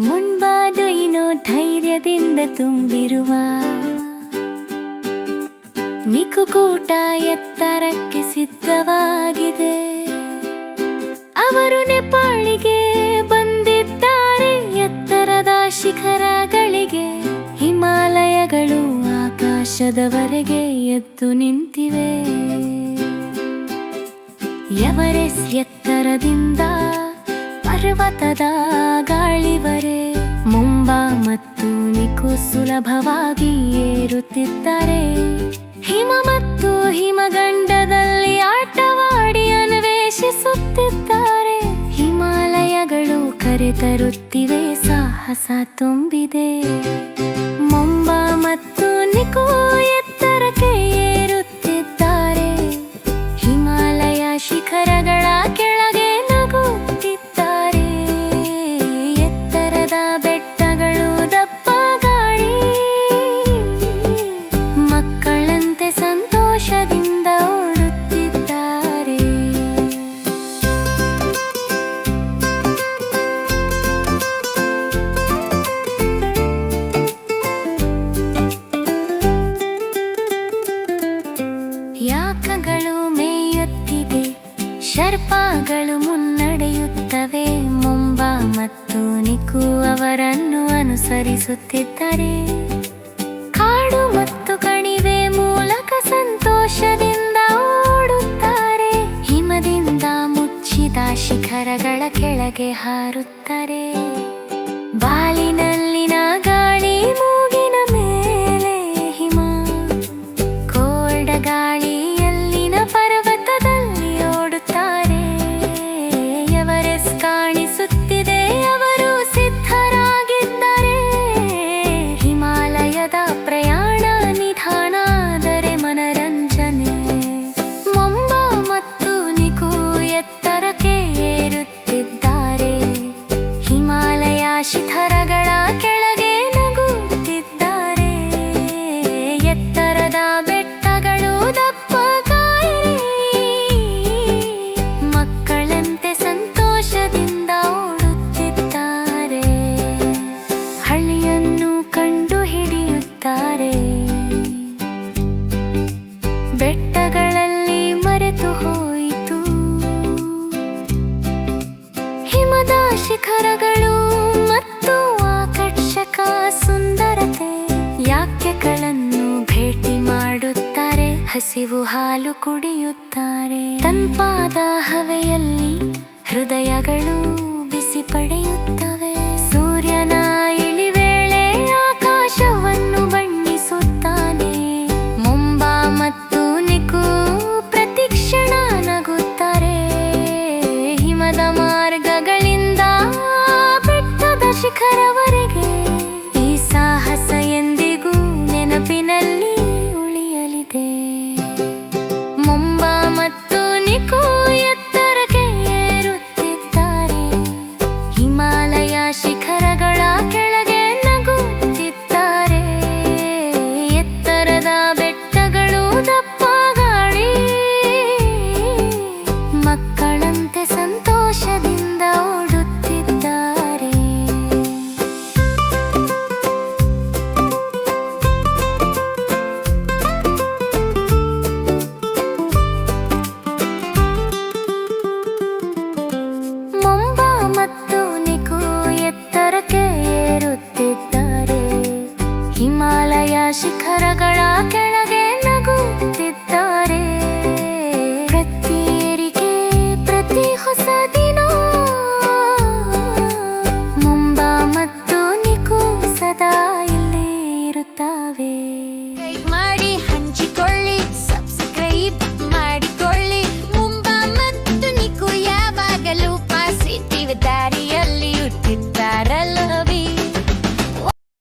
ಮುಂಬಾದು ಧೈರ್ಯದಿಂದ ತುಂಬಿರುವ ನಿಕುಕೂಟ ಎತ್ತರಕ್ಕೆ ಸಿದ್ಧವಾಗಿದೆ. ಅವರು ನೇಪಾಳಿಗೆ ಬಂದಿದ್ದಾರೆ, ಎತ್ತರದ ಶಿಖರಗಳಿಗೆ, ಹಿಮಾಲಯಗಳು ಆಕಾಶದವರೆಗೆ ಎದ್ದು ನಿಂತಿವೆ. ಎವರೆಸ್ ಎತ್ತರದಿಂದ ಪರ್ವತದ ಗಾಳಿವರೆ ಮುಂಬಾ ಮತ್ತು ನಿಕು ಸುಲಭವಾಗಿ ಏರುತ್ತಿದ್ದಾರೆ ಹಿಮ ಮತ್ತು ಹಿಮಗಂಡದಲ್ಲಿ ಆಟವಾಡಿ ಅನ್ವೇಷಿಸುತ್ತಿದ್ದಾರೆ. ಹಿಮಾಲಯಗಳು ಕರೆತರುತ್ತಿವೆ, ಸಾಹಸ ತುಂಬಿದೆ. ಮುಂಬಾ ಮತ್ತು ನಿಕು ಅವರನ್ನು ಅನುಸರಿಸುತ್ತಿದ್ದಾರೆ ಕಾಡು ಮತ್ತು ಕಣಿವೆ ಮೂಲಕ ಸಂತೋಷದಿಂದ ಓಡುತ್ತಾರೆ ಹಿಮದಿಂದ ಮುಚ್ಚಿದ ಶಿಖರಗಳ ಕೆಳಗೆ ಹಾರುತ್ತಾರೆ ಬಾಲಿನಲ್ಲಿನ ಬೆಟ್ಟಗಳಲ್ಲಿ ಮರೆತು ಹೋಯಿತು. ಹಿಮದ ಶಿಖರಗಳು ಮತ್ತು ಆಕರ್ಷಕ ಸುಂದರತೆ ಯಾಕೆಗಳನ್ನು ಭೇಟಿ ಮಾಡುತ್ತಾರೆ, ಹಸಿವು ಹಾಲು ಕುಡಿಯುತ್ತಾರೆ. ತಂಪಾದ ಹವೆಯಲ್ಲಿ ಹೃದಯಗಳು ಬಿಸಿ ಪಡೆಯುತ್ತವೆ ಶಿಖರವರೆಗೆ ಈ ಸಾಹಸ ಎಂದಿಗೂ ನೆನಪಿನಲ್ಲಿ ಉಳಿಯಲಿದೆ. ಮುಂಬಾ ಮತ್ತು ನಿಕೋ ಎತ್ತರಕ್ಕೆ ಏರುತ್ತಿದ್ದಾರೆ. ಹಿಮಾಲಯ ಶಿಖರಗಳ